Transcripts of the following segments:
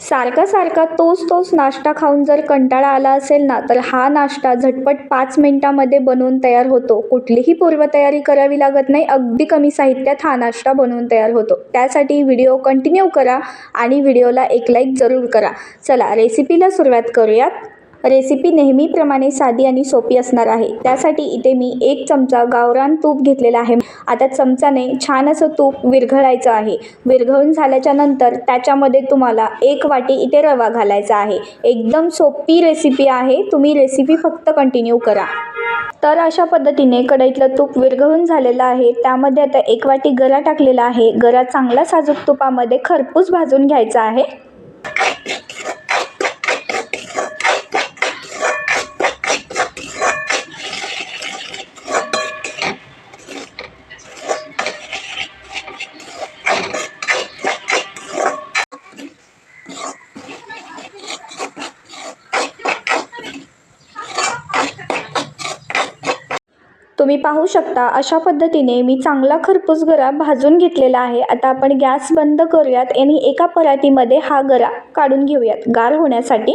सारखा सारखा तोच तोच नाश्ता खाऊन जर कंटाळा आला असेल ना तर हा नाश्ता झटपट पाच मिनटामध्ये बनवून तयार होतो. कुठलीही पूर्वतयारी करावी लागत नाही अगदी कमी साहित्यात हा नाश्ता बनवून तयार होतो. त्यासाठी व्हिडिओ कंटिन्यू करा आणि व्हिडिओला एक लाईक जरूर करा. चला रेसिपीला सुरुवात करूयात. रेसिपी नेहमीप्रमाणे साधी आणि सोपी असणार आहे. त्यासाठी इथे मी एक चमचा गावरान तूप घेतलेला आहे. आता चमचाने छान असं तूप विरघळायचं आहे. विरघळून झाल्याच्यानंतर त्याच्यामध्ये तुम्हाला एक वाटी इथे रवा घालायचा आहे. एकदम सोपी रेसिपी आहे. तुम्ही रेसिपी फक्त कंटिन्यू करा. तर अशा पद्धतीने कढईतलं तूप विरघळून झालेलं आहे. त्यामध्ये आता एक वाटी गरा टाकलेला आहे. गरा चांगला साजूक तुपामध्ये खरपूस भाजून घ्यायचा आहे. तुम्ही पाहू शकता अशा पद्धतीने मी चांगला खरपूस गरा भाजून घेतलेला आहे. आता आपण गॅस बंद करूयात आणि एका परातीमध्ये हा गरा काढून घेऊयात गार होण्यासाठी.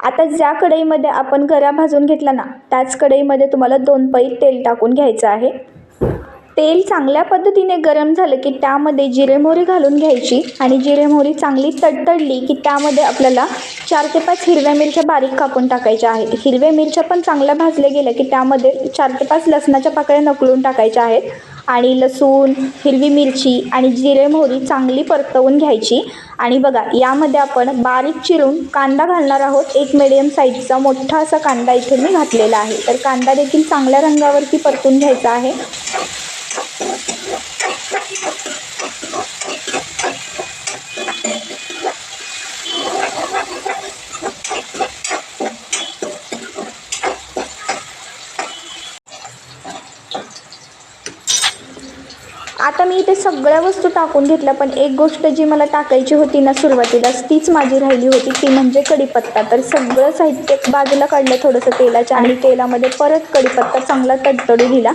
आता ज्या कढईमध्ये आपण गरा भाजून घेतला ना त्याच कढईमध्ये तुम्हाला दोन पै तेल टाकून घ्यायचं आहे. तेल चांगल्या पद्धतीने गरम झालं की त्यामध्ये जिरे मोहरी घालून घ्यायची आणि जिरे मोहरी चांगली तडतडली की त्यामध्ये आपल्याला चार ते पाच हिरव्या मिरच्या बारीक कापून टाकायच्या आहेत. हिरव्या मिरच्या पण चांगल्या भाजल्या गेल्या की त्यामध्ये चार ते पाच लसणाच्या पाकळ्या नकळून टाकायच्या आहेत. आणि लसूण हिरवी मिरची आणि जिरे मोहरी चांगली परतवून घ्यायची. आणि बघा यामध्ये आपण बारीक चिरून कांदा घालणार आहोत. एक मिडियम साईजचा मोठा असा कांदा इथे मी घातलेला आहे. तर कांदा देखील चांगल्या रंगावरती परतून घ्यायचा आहे. आता मी इथे सगळ्या वस्तू टाकून घेतल्या पण एक गोष्ट जी मला टाकायची होती ना सुरुवातीलाच तीच माझी राहिली होती ती म्हणजे कढीपत्ता. तर सगळं साहित्य बाजूला काढलं थोडंसं तेलाच्या आणि तेलामध्ये परत कढीपत्ता चांगला तडतडू दिला.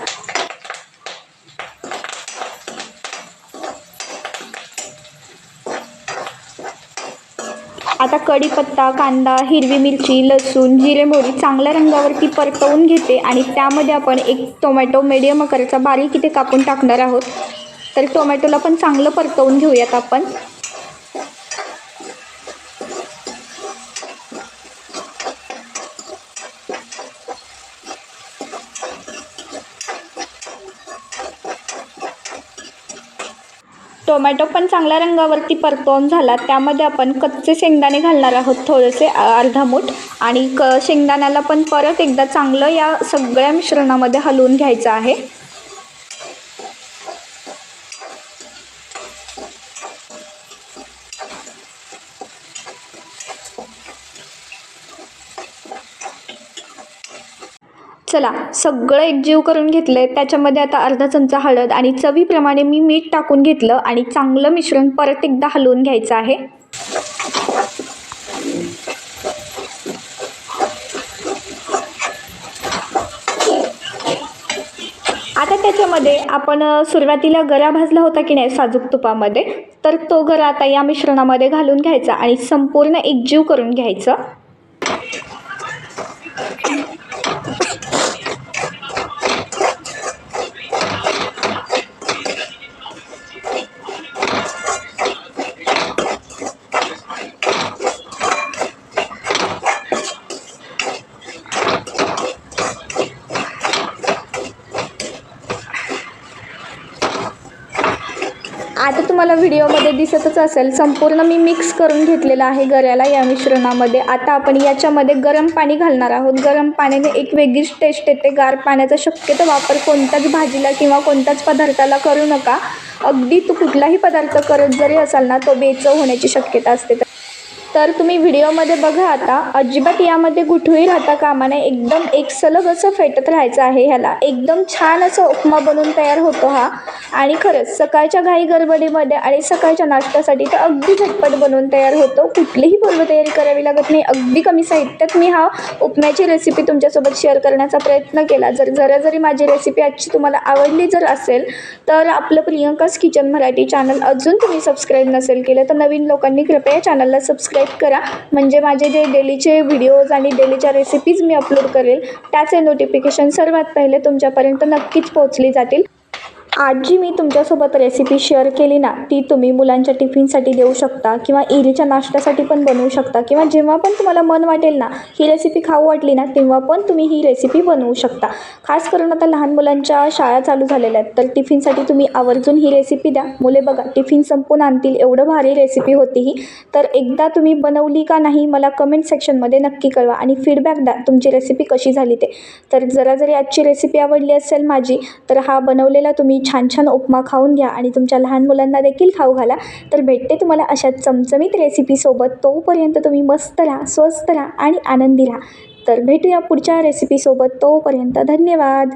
आता कढीपत्ता कांदा हिरवी मिरची लसूण जिरे मोहरी चांगल्या रंगावरती परतवून घेते आणि त्यामध्ये आपण एक टोमॅटो मीडियम आकाराचा बारीक इथे कापून टाकणार आहोत. तर टोमॅटोला पण चांगलं परतवून घेऊयात आपण. टोमॅटो पण चांगल्या रंगावरती परतवून झाला. त्यामध्ये आपण कच्चे शेंगदाणे घालणार आहोत थोडेसे अर्धा मूठ आणि क शेंगदाण्याला पण परत एकदा चांगलं या सगळ्या मिश्रणामध्ये हलवून घ्यायचं आहे. चला सगळं एकजीव करून घेतलं आहे त्याच्यामध्ये आता अर्धा चमचा हळद आणि चवीप्रमाणे मी मीठ टाकून घेतलं आणि चांगलं मिश्रण परत एकदा हलवून घ्यायचं आहे. आता त्याच्यामध्ये आपण सुरुवातीला गरा भाजला होता की नाही साजूक तुपामध्ये तर तो गरा आता या मिश्रणामध्ये घालून घ्यायचा आणि संपूर्ण एकजीव करून घ्यायचं. तुम्हाला व्हिडिओमध्ये दिसतच असेल संपूर्ण मी मिक्स करून घेतलेलं आहे गऱ्याला या मिश्रणामध्ये. आता आपण याच्यामध्ये गरम पाणी घालणार आहोत. गरम पाण्याने एक वेगळीच टेस्ट येते. गार पाण्याचा शक्यतो वापर कोणत्याच भाजीला किंवा कोणत्याच पदार्थाला करू नका. अगदी तू कुठलाही पदार्थ करत जरी असाल ना तो बेचव होण्याची शक्यता असते. तर तुम्ही व्हिडिओमध्ये बघा आता अजिबात यामध्ये गुठळी राहता कामा नये एकदम एक सलग असं फेटत राहायचं आहे ह्याला. एकदम छान असं उपमा बनून तयार होतो हा. आणि खरंच सकाळच्या घाई गडबडीमध्ये आणि सकाळच्या नाश्त्यासाठी तर अगदी झटपट बनवून तयार होतो. कुठलीही पूर्वतयारी करावी लागत नाही. अगदी कमी साहित्यात मी हा उपम्याची रेसिपी तुमच्यासोबत शेअर करण्याचा प्रयत्न केला. जर जरा जरी माझी रेसिपी आजची तुम्हाला आवडली जर असेल तर आपलं प्रियंकाच किचन मराठी चॅनल अजून तुम्ही सबस्क्राईब नसेल केलं तर नवीन लोकांनी कृपया चॅनलला सबस्क्राईब करा. म्हणजे माझे जे डेलीचे व्हिडिओज आणि डेलीच्या रेसिपीज मी अपलोड करेल त्याचे नोटिफिकेशन सर्वात पहिले तुमच्यापर्यंत नक्कीच पोहोचली जातील. आज जी मी तुमच्यासोबत रेसिपी शेअर केली ना ती तुम्ही मुलांच्या टिफिनसाठी देऊ शकता किंवा इरीच्या नाश्त्यासाठी पण बनवू शकता किंवा जेव्हा पण तुम्हाला मन वाटेल ना ही रेसिपी खाऊ वाटली ना तेव्हा पण तुम्ही ही रेसिपी बनवू शकता. खास करून आता लहान मुलांच्या शाळा चालू झालेल्या आहेत तर टिफिनसाठी तुम्ही आवर्जून ही रेसिपी द्या. मुले बघा टिफिन संपून आणतील एवढं भारी रेसिपी होती ही. तर एकदा तुम्ही बनवली का नाही मला कमेंट सेक्शनमध्ये नक्की कळवा आणि फीडबॅक द्या तुमची रेसिपी कशी झाली ते. तर जरा जरी आजची रेसिपी आवडली असेल माझी तर हा बनवलेला तुम्ही छान छान उपमा खाऊन घ्या आणि तुमच्या लहान मुलांना देखील खाऊ घाला. तर भेटते तुम्हाला अशा चमचमीत रेसिपीसोबत तोपर्यंत तुम्ही मस्त राहा स्वस्त राहा आणि आनंदी राहा. तर भेटूया पुढच्या रेसिपीसोबत तोपर्यंत धन्यवाद.